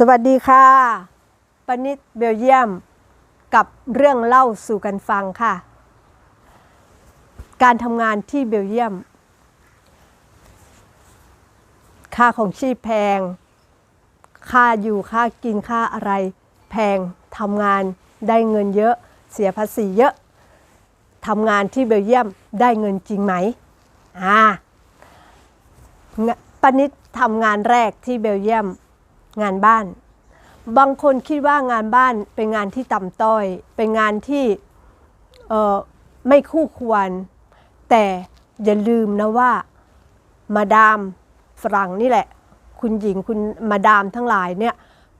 สวัสดีค่ะปนิดเบลเยียมกับเรื่องเล่าสู่กันฟังค่ะ การทำงานที่เบลเยียม ค่าของชีพแพง ค่าอยู่ค่ากินค่าอะไร แพงทำงานได้เงินเยอะ เสียภาษีเยอะทำงานที่เบลเยียมได้เงินจริงไหมอ่าปนิดทำงานแรกที่เบลเยียม งานบ้าน บางคนคิดว่างานบ้านเป็นงานที่ต่ำต้อย เป็นงานที่ไม่คู่ควร แต่อย่าลืมนะว่ามาดามฝรั่งนี่แหละ คุณหญิงคุณมาดามทั้งหลายเนี่ย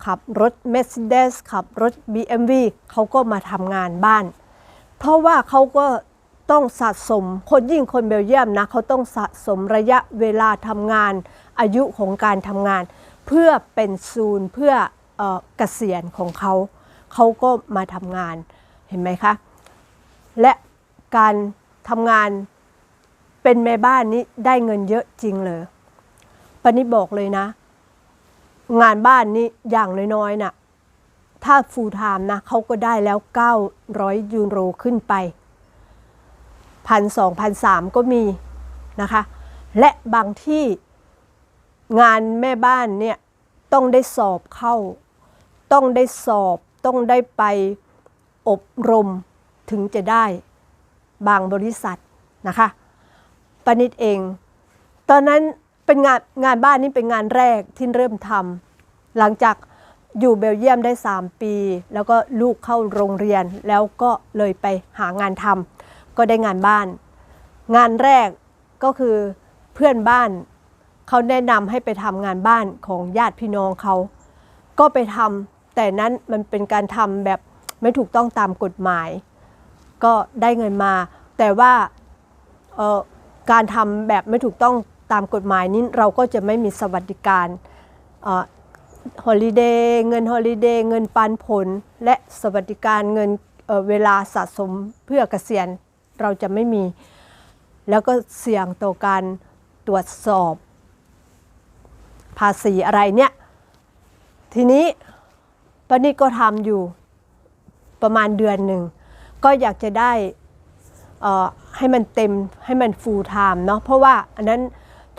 ขับรถ Mercedes ขับรถ BMW เขาก็มาทำงานบ้าน เพราะว่าเขาก็ต้องสะสม คนยิ่งคนเบลเยียมนะเขาต้องสะสมระยะเวลาทำงานอายุของการทำงาน เพื่อเป็นศูนเพื่อเออเกษียณของเขา เขาก็มาทำงานเห็นไหมคะ และการทำงานเป็นแม่บ้านนี้ได้เงินเยอะจริงเลยปณิบอกเลยนะ งานบ้านนี้อย่างน้อยๆนะ่ะถ้าฟูลไทม์นะเขาก็ได้แล้ว 900 ยูโรขึ้นไปพันสองพันสามก็มีนะคะ และบางที่ งานแม่บ้านเนี่ยต้องได้สอบเข้า ต้องได้สอบต้องได้ไปอบรมถึงจะได้บางบริษัทนะคะปนิดเอง ตอนนั้นเป็นงานงานบ้านนี่เป็นงานแรกที่เริ่มทำหลังจากอยู่เบลเยียมได้ 3 ปี แล้วก็ลูกเข้าโรงเรียนแล้วก็เลยไปหางานทำก็ได้งานบ้าน งานแรกก็คือเพื่อนบ้าน เขาแนะนำให้ไปทำงานบ้านของญาติพี่น้องเขา ก็ไปทำแต่นั้นมันเป็นการทำแบบไม่ถูกต้องตามกฎหมาย ก็ได้เงินมา แต่ว่าการทำแบบไม่ถูกต้องตามกฎหมายนี้เราก็จะไม่มีสวัสดิการฮอลิเดย์เงินฮอลิเดย์เงินปันผล และสวัสดิการเงินเเวลาสะสมเพื่อเกษียณเราจะไม่มี แล้วก็เสี่ยงต่อการตรวจสอบ ภาษีอะไรเนี่ย ทีนี้ปานี่ก็ทำอยู่ประมาณเดือนหนึ่ง ก็อยากจะได้เอ่อให้มันเต็มให้มัน full time เนาะเพราะว่าอันนั้น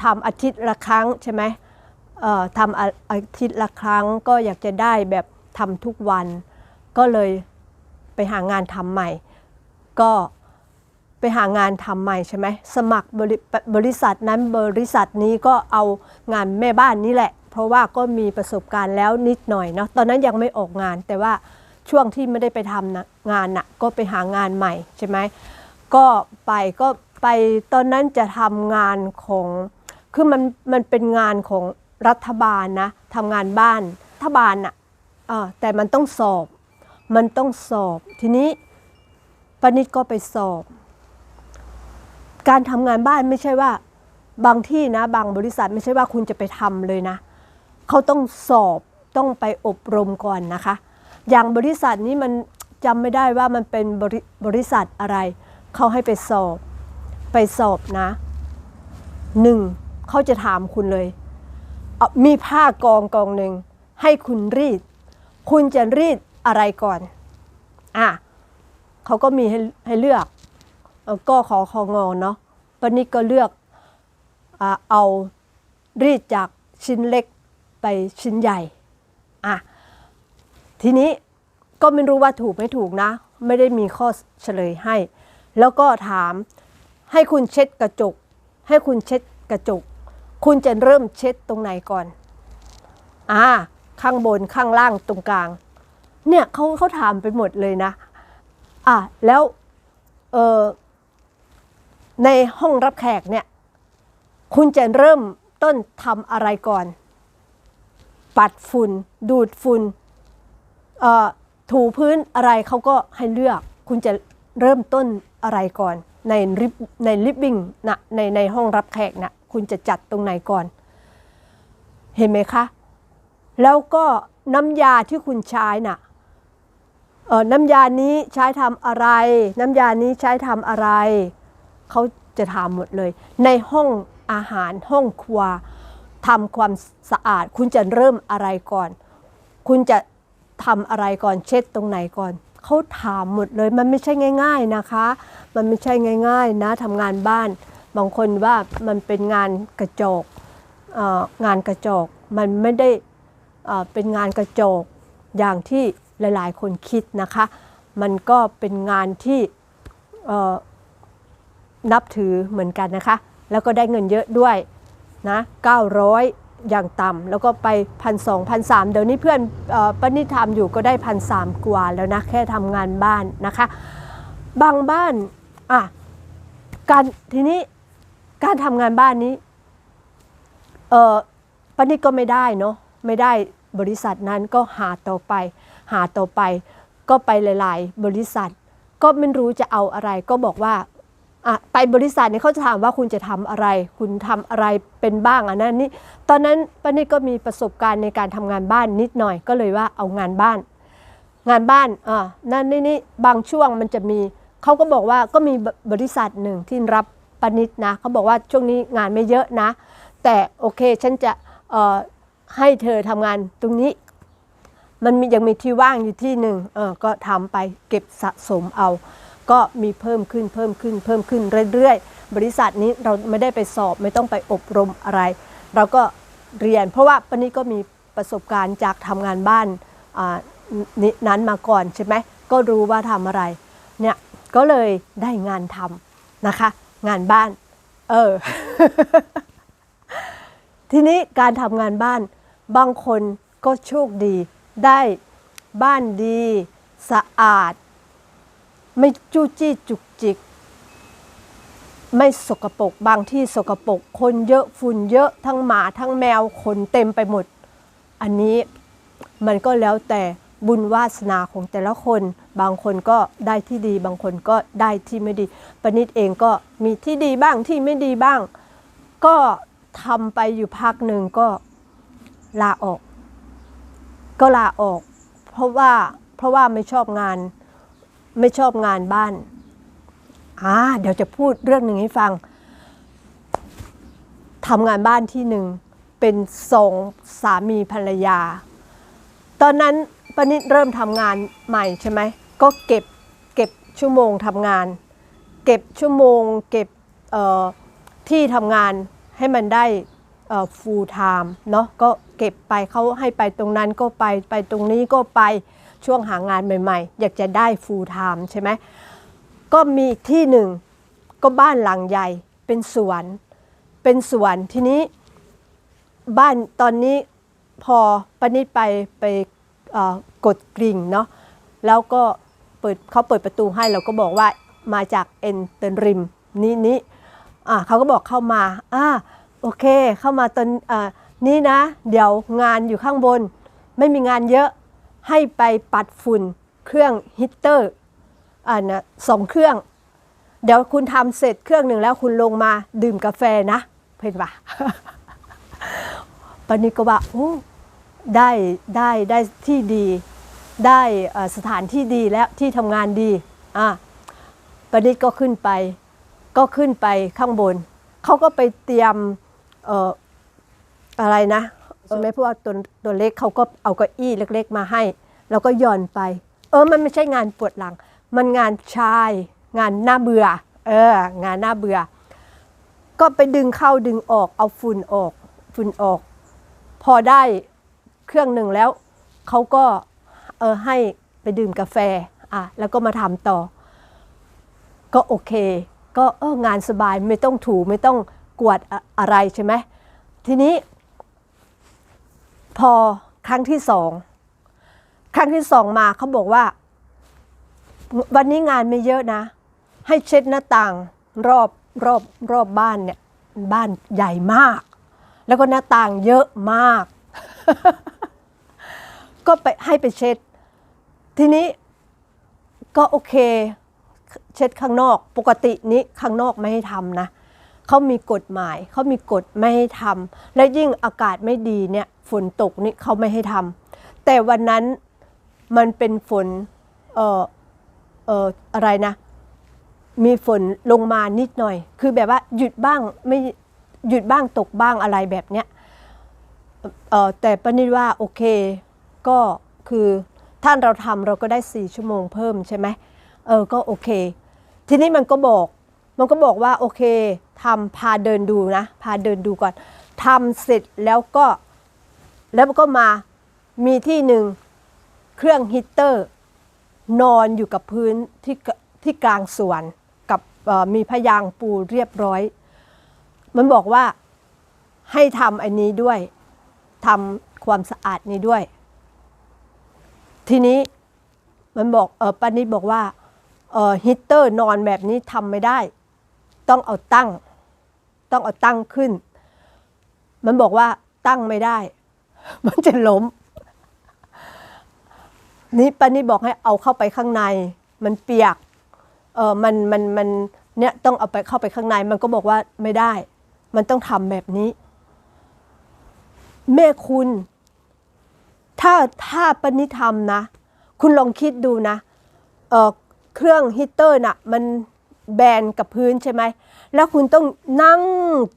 ทำอาทิตย์ละครั้งใช่ไหมเอ่อทำอาอาทิตย์ละครั้งก็อยากจะได้แบบทำทุกวัน ก็เลยไปหางานทำใหม่ ก็ ไปหางานทำใหม่ใช่ไหมสมัครบริบริษัทนั้นบริษัทนี้ก็เอางานแม่บ้านนี่แหละ เพราะว่าก็มีประสบการณ์แล้วนิดหน่อยเนาะตอนนั้นยังไม่ออกงาน แต่ว่าช่วงที่ไม่ได้ไปทำนะงานน่ะก็ไปหางานใหม่ใช่ไหมก็ไปก็ไปตอนนั้นจะทำงานของคือมันมันเป็นงานของรัฐบาลนะทำงานบ้านรัฐบาลน่ะแต่มันต้องสอบ มันต้องสอบ ทีนี้ปนิดก็ไปสอบ การทำงานบ้านไม่ใช่ว่าบางที่นะ บางบริษัทไม่ใช่ว่าคุณจะไปทำเลยนะเขาต้องสอบต้องไปอบรมก่อนนะคะ อย่างบริษัทนี้มันจำไม่ได้ว่ามันเป็นบริบริษัทอะไรเขาให้ไปสอบไปสอบนะหนึ่งเขาจะถามคุณเลยเมีผ้ากองกองหนึ่งให้คุณรีด คุณจะรีดอะไรก่อนอะเขาก็มีให้ให้เลือก ก็ขอของอเนาะปนิดก็เลือกอเอารีดจากชิ้นเล็กไปชิ้นใหญ่อะทีนี้ก็ไม่รู้ว่าถูกไม่ถูกนะ ไม่ได้มีข้อเฉลยให้ แล้วก็ถามให้คุณเช็ดกระจก ให้คุณเช็ดกระจก คุณจะเริ่มเช็ดตรงไหนก่อนอ่าข้างบนข้างล่างตรงกลาง เนี่ยเขาเขาถามไปหมดเลยนะ อะแล้วเออ ในห้องรับแขกเนี่ยคุณจะเริ่มต้นทำอะไรก่อน ปัดฝุ่น ดูดฝุ่นถูพื้นอะไรเขาก็ให้เลือก คุณจะเริ่มต้นอะไรก่อน ในริบในลิฟวิ่งนะในในห้องรับแขกนะคุณจะจัดตรงไหนก่อน เห็นไหมคะ แล้วก็น้ำยาที่คุณใช้น่ะเอ่อน้ำยานี้ใช้ทำอะไร น้ำยานี้ใช้ทำอะไร เขาจะถามหมดเลย ในห้องอาหารห้องครัวทำความสะอาด คุณจะเริ่มอะไรก่อน คุณจะทำอะไรก่อนเช็ดตรงไหนก่อนเขาถามหมดเลยมันไม่ใช่ง่าย ๆนะคะ มันไม่ใช่ง่าย ๆ นะทำงานบ้าน บางคนว่ามันเป็นงานกระจกงานกระจกมันไม่ได้เป็นงานกระจกอย่างที่หลายๆ คนคิดนะคะ มันก็เป็นงานที่ นับถือเหมือนกันนะคะ แล้วก็ได้เงินเยอะด้วยนะ900 อย่างต่ำแล้วก็ไปพันสองพันสามเดี๋ยวนี้เพื่อนอป้านิธทำอยู่ก็ได้พันสามกว่าแล้วนะแค่ทำงานบ้านนะคะ บางบ้านอะการทีนี้การทำงานบ้านนี้เออป้านิก็ไม่ได้เนาะไม่ได้บริษัทนั้นก็หาต่อไป หาต่อไป ก็ไปหลาย ๆ บริษัท ก็ไม่รู้จะเอาอะไรก็บอกว่า ไปบริษัทเนี่ยเขาจะถามว่าคุณจะทำอะไร คุณทำอะไรเป็นบ้างอันนั้นนี่ตอนนั้นป้านิดก็มีประสบการณ์ในการทำงานบ้านนิดหน่อยก็เลยว่าเอางานบ้าน งานบ้านอ่านั่นนี่นี่บางช่วงมันจะมีเขาก็บอกว่าก็มีบริษัทหนึ่งที่รับปนิดนะเขาบอกว่าช่วงนี้งานไม่เยอะนะ แต่โอเคฉันจะเอ่อให้เธอทำงานตรงนี้ มันมียังมีที่ว่างอยู่ที่หนึ่งเออก็ทำไปเก็บสะสมเอา ก็มีเพิ่มขึ้นเพิ่มขึ้นเพิ่มขึ้นเรื่อยๆ บริษัทนี้เราไม่ได้ไปสอบไม่ต้องไปอบรมอะไร เราก็เรียน เพราะว่าปนี้ก็มีประสบการณ์จากทำงานบ้านนนั้นมาก่อนใช่ไหมก็รู้ว่าทำอะไรเนี่ยก็เลยได้งานทำนะคะ งานบ้าน เออ ทีนี้การทำงานบ้านบางคนก็โชคดีได้บ้านดี สะอาด ไม่จู้จี้จุกจิก ไม่สกปรกบางที่สกปรกคนเยอะฝุ่นเยอะทั้งหมาทั้งแมวคนเต็มไปหมด อันนี้มันก็แล้วแต่บุญวาสนาของแต่ละคน บางคนก็ได้ที่ดี บางคนก็ได้ที่ไม่ดีปณิดเองก็มีที่ดีบ้างที่ไม่ดีบ้าง ก็ทำไปอยู่พักหนึ่งก็ลาออก ก็ลาออก เพราะว่าเพราะว่าไม่ชอบงาน ไม่ชอบงานบ้านอ่าเดี๋ยวจะพูดเรื่องหนึ่งให้ฟังทำงานบ้านที่หนึ่งเป็นสองสามีภรรยา ตอนนั้นปนิดเริ่มทำงานใหม่ใช่ไหมก็เก็บเก็บชั่วโมงทำงาน เก็บชั่วโมงเก็บที่ทำงานให้มันได้ full time เนาะก็เก็บไปเขาให้ไปตรงนั้นก็ไปไปตรงนี้ก็ไป ช่วงหางานใหม่ ๆ อยากจะได้ full time ใช่ไหมก็มีอีกที่หนึ่งก็บ้านหลังใหญ่เป็นสวน เป็นสวนทีนี้บ้านตอนนี้พอปนิดไปไปกดกริ่งเนาะแล้วก็เปิดเขาเปิดประตูให้เราก็บอกว่ามาจากเอ็นเตนริมนี้นี้เขาก็บอกเข้ามาอ่าโอเคเข้ามาตอนอนี่นะ เดี๋ยวงานอยู่ข้างบน ไม่มีงานเยอะ ให้ไปปัดฝุ่นเครื่องฮีตเตอร์อ่านะสองเครื่อง เดี๋ยวคุณทำเสร็จเครื่องหนึ่งแล้วคุณลงมาดื่มกาแฟนะเพื่อนว่าปานิก็ว่าโอ้ได้ได้ได้ที่ดี ได้เอ่อสถานที่ดีแล้วที่ทำงานดีอะปานิก็ขึ้นไป ก็ขึ้นไปข้างบน เขาก็ไปเตรียมเอ่ออะไรนะ ใช่ไหมเพราะว่าตัวตัวเล็กเขาก็เอาเก้าอี้เล็ก ๆ มาให้ แล้วก็ย่อนไป เออมันไม่ใช่งานปวดหลัง มันงานชาย งานน่าเบื่อ เออ งานน่าเบื่อ ก็ไปดึงเข้าดึงออกเอาฝุ่นออกฝุ่นออก พอได้เครื่องหนึ่งแล้วเขาก็เออให้ไปดื่มกาแฟอะแล้วก็มาทำต่อ ก็โอเค ก็เอองานสบายไม่ต้องถูไม่ต้องกวดอะไรใช่ไหมทีนี้ พอครั้งที่สองครั้งที่สองมาเขาบอกว่า วันนี้งานไม่เยอะนะ ให้เช็ดหน้าต่างรอบรอบรอบบ้านเนี่ยบ้านใหญ่มาก แล้วก็หน้าต่างเยอะมาก ก็ไปให้ไปเช็ด ทีนี้ก็โอเค เช็ดข้างนอก ปกตินี้ข้างนอกไม่ให้ทำนะเขามีกฎหมายเขามีกฎไม่ให้ทำและยิ่งอากาศไม่ดีเนี่ย ฝนตกนี่เขาไม่ให้ทำแต่วันนั้นมันเป็นฝนเอ่อเอ่ออะไรนะ มีฝนลงมานิดหน่อย คือแบบว่าหยุดบ้างไม่หยุดบ้างตกบ้างอะไรแบบเนี้ยเอ่อแต่ปนิดว่าโอเคก็คือท่านเราทำเราก็ได้4ชั่วโมงเพิ่มใช่ไหมเออก็โอเค ทีนี้มันก็บอกมันก็บอกว่าโอเคทำพาเดินดูนะ พาเดินดูก่อนทำเสร็จแล้วก็ แล้วก็มามีที่หนึ่งเครื่องฮีเตอร์ นอนอยู่กับพื้นที่กที่กลางสวนกับมีพยางปูเรียบร้อย มันบอกว่าให้ทำอันนี้ด้วยทำความสะอาดนี้ด้วย ทีนี้มันบอกเออปานิดบอกว่าเออฮีตเตอร์นอนแบบนี้ทำไม่ได้ ต้องเอาตั้ง ต้องเอาตั้งขึ้น มันบอกว่าตั้งไม่ได้ มันจะล้ม นี่ป้านิดบอกให้เอาเข้าไปข้างใน มันเปียก เออมันมันมันเนี่ยต้องเอาไปเข้าไปข้างใน มันก็บอกว่าไม่ได้ มันต้องทำแบบนี้ แม่คุณ ถ้าถ้าปณิธรรมนะ คุณลองคิดดูนะเออเครื่องฮีตเตอร์น่ะ มันแบนกับพื้นใช่ไหม แล้วคุณต้องนั่ง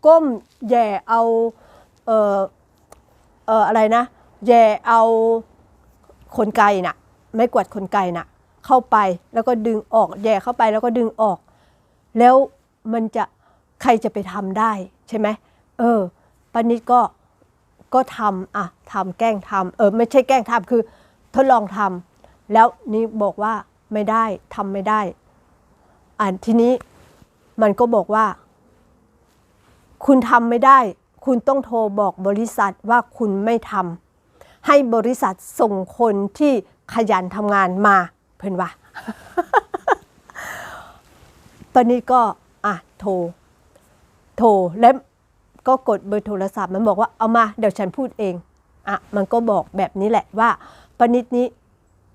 ก้มแย่เอาเออ อออะไรนะแย่เอาขนไก่น่ะ ไม่กวาดขนไก่น่ะ เข้าไปแล้วก็ดึงออกแย่เข้าไปแล้วก็ดึงออก แล้วมันจะใครจะไปทำได้ใช่ไหมเออปานิดก็ก็ทำอะทำแกล้งทำเออไม่ใช่แกล้งทำคือทดลองทำแล้วนี่บอกว่าไม่ได้ทำไม่ได้ อ่านทีนี้มันก็บอกว่า คุณทำไม่ได้ คุณต้องโทรบอกบริษัทว่าคุณไม่ทำให้บริษัทส่งคนที่ขยันทำงานมาเพื่อนว่าปานิดก็อะโทร โทรแล้วก็กดเบอร์โทรศัพท์มันบอกว่าเอามาเดี๋ยวฉันพูดเองอะมันก็บอกแบบนี้แหละว่าปานิดนี้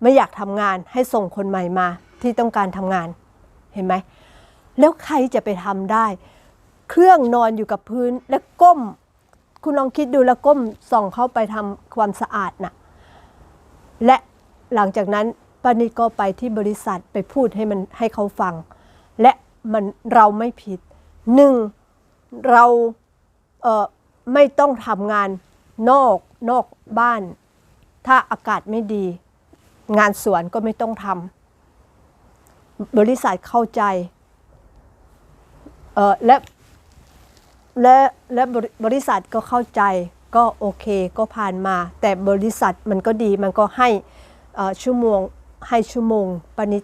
ไม่อยากทำงานให้ส่งคนใหม่มาที่ต้องการทำงานเห็นไหมแล้วใครจะไปทำได้ เครื่องนอนอยู่กับพื้นแล้วก้ม คุณลองคิดดูแล้วก้มส่องเข้าไปทำความสะอาดน่ะและหลังจากนั้นป้านิดก็ไปที่บริษัทไปพูดให้มันให้เขาฟัง และมันเราไม่ผิดหนึ่งเราเออไม่ต้องทำงานนอกนอกบ้าน ถ้าอากาศไม่ดี งานสวนก็ไม่ต้องทำบริษัทเข้าใจและ และและบริบริษัทก็เข้าใจก็โอเคก็ผ่านมา แต่บริษัทมันก็ดีมันก็ให้ชั่วโมงให้ชั่วโมงปณิต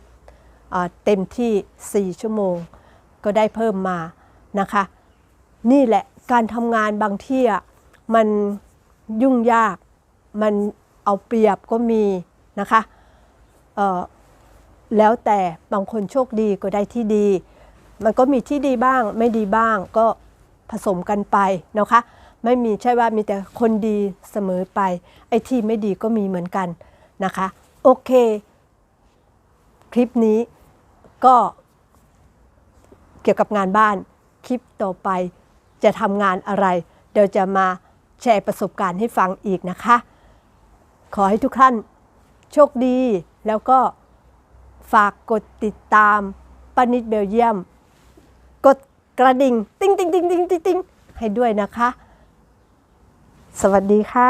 เต็มที่ 4 ชั่วโมง ก็ได้เพิ่มมานะคะ นี่แหละการทำงานบางที่มันยุ่งยากมันเอาเปรียบก็มีนะคะแล้วแต่บางคนโชคดีก็ได้ที่ดี มันก็มีที่ดีบ้างไม่ดีบ้างก็ ผสมกันไปนะคะ ไม่มีใช่ว่ามีแต่คนดีเสมอไป ไอ้ที่ไม่ดีก็มีเหมือนกันนะคะ โอเค คลิปนี้ก็เกี่ยวกับงานบ้านคลิปต่อไปจะทำงานอะไร เดี๋ยวจะมาแชร์ประสบการณ์ให้ฟังอีกนะคะ ขอให้ทุกท่านโชคดีแล้วก็ฝากกดติดตามปานิดเบลเยียม กระดิ่งติ๊งติ๊งติ๊งติ๊งติ๊งติ๊งให้ด้วยนะคะ สวัสดีค่ะ